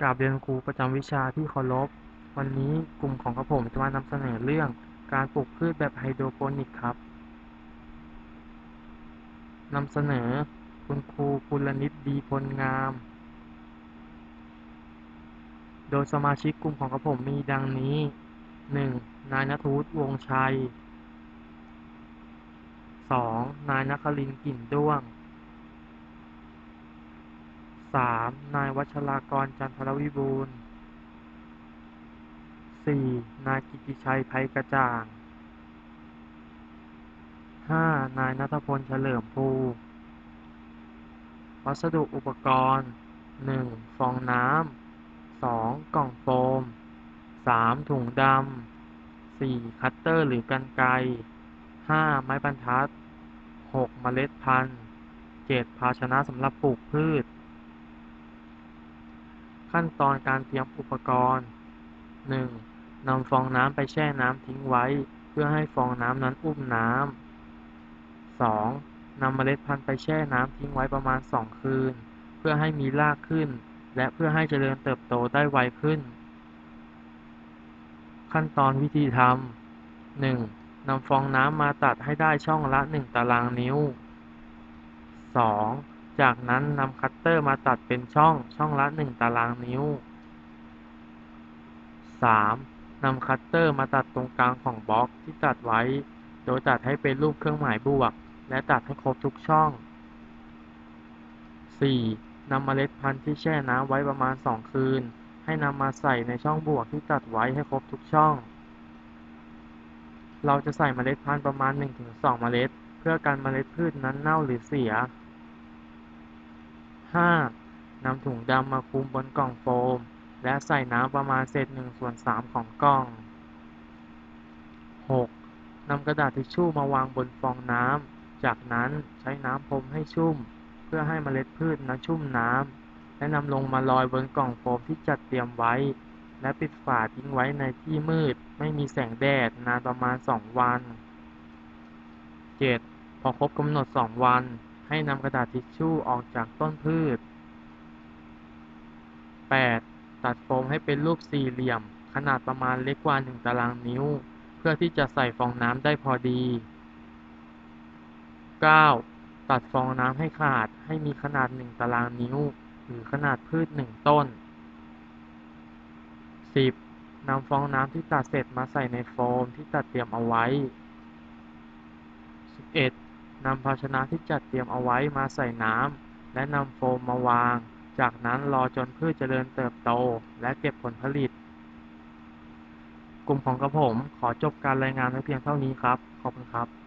กราบเรียนครูประจำวิชาที่เคารพ วันนี้กลุ่มของกระผมจะมานำเสนอเรื่องการปลูกพืชแบบไฮโดรโปนิกครับนำเสนอคุณครูกุลนิตดีพลงาม โดยสมาชิกกลุ่มของกระผมมีดังนี้ 1. นายณัฐวุฒิวงชัย 2. นายนครินกลิ่นด้วง 3. นายวัชรากรจันทรวิบูลย์ 4. นายกิติชัยไพกระจ่าง 5. นายนัทพลเฉลิมภูวัสดุอุปกรณ์ 1. ฟองน้ำ 2. กล่องโฟม 3. ถุงดำ 4. คัตเตอร์หรือกรรไกร 5. ไม้บรรทัด 6. เมล็ดพันธุ์ 7. ภาชนะสำหรับปลูกพืช ขั้นตอนการเตรียมอุปกรณ์ 1. นำฟองน้ำไปแช่น้ำทิ้งไว้ เพื่อให้ฟองน้ำนั้นอุ้มน้ำ 2. นำเมล็ดพันธุ์ไปแช่น้ำทิ้งไว้ประมาณ 2 คืน เพื่อให้มีรากขึ้น และเพื่อให้เจริญเติบโตได้ไวขึ้น ขั้นตอนวิธีทำ 1. นำฟองน้ำมาตัดให้ได้ช่องละ 1 ตารางนิ้ว 2. จากนั้นนำคัตเตอร์มาตัดเป็นช่องช่องละ1ตารางนิ้ว 3. นำคัตเตอร์มาตัดตรงกลางของบล็อกที่ตัดไว้ โดยตัดให้เป็นรูปเครื่องหมายบวก และตัดให้ครบทุกช่อง 4. นำเมล็ดพันธุ์ที่แช่น้ำไว้ประมาณ 2 คืน ให้นำมาใส่ในช่องบวกที่ตัดไว้ให้ครบทุกช่อง เราจะใส่เมล็ดพันธุ์ประมาณ 1-2 เมล็ด เพื่อกันเมล็ดพืชนั้นเน่าหรือเสีย 5. นำถุงดำมาคลุมบนกล่องโฟม และใส่น้ำประมาณเศษ1ส่วน3ของกล่อง 6. นำกระดาษทิชชู่มาวางบนฟองน้ำ จากนั้นใช้น้ำพรมให้ชุ่ม เพื่อให้เมล็ดพืชนั้นชุ่มน้ำ และนำลงมาลอยบนกล่องโฟมที่จัดเตรียมไว้ และปิดฝาทิ้งไว้ในที่มืด ไม่มีแสงแดดนานประมาณ 2 วัน 7. พอครบกำหนด 2 วัน ให้นำกระดาษทิชชู่ออกจากต้นพืช 8. ตัดโฟมให้เป็นรูปสี่เหลี่ยม ขนาดประมาณเล็กกว่า 1 ตารางนิ้ว เพื่อที่จะใส่ฟองน้ำได้พอดี 9. ตัดฟองน้ำให้ขาดให้มีขนาด 1 ตารางนิ้ว หรือขนาดพืช 1 ต้น 10. นำฟองน้ำที่ตัดเสร็จมาใส่ในโฟมที่ตัดเตรียมเอาไว้ 11. นำภาชนะที่จัดเตรียมเอาไว้มาใส่น้ำและนำโฟมมาวาง จากนั้นรอจนพืชเจริญเติบโตและเก็บผลผลิต กลุ่มของกระผมขอจบการรายงานไว้เพียงเท่านี้ครับ ขอบคุณครับ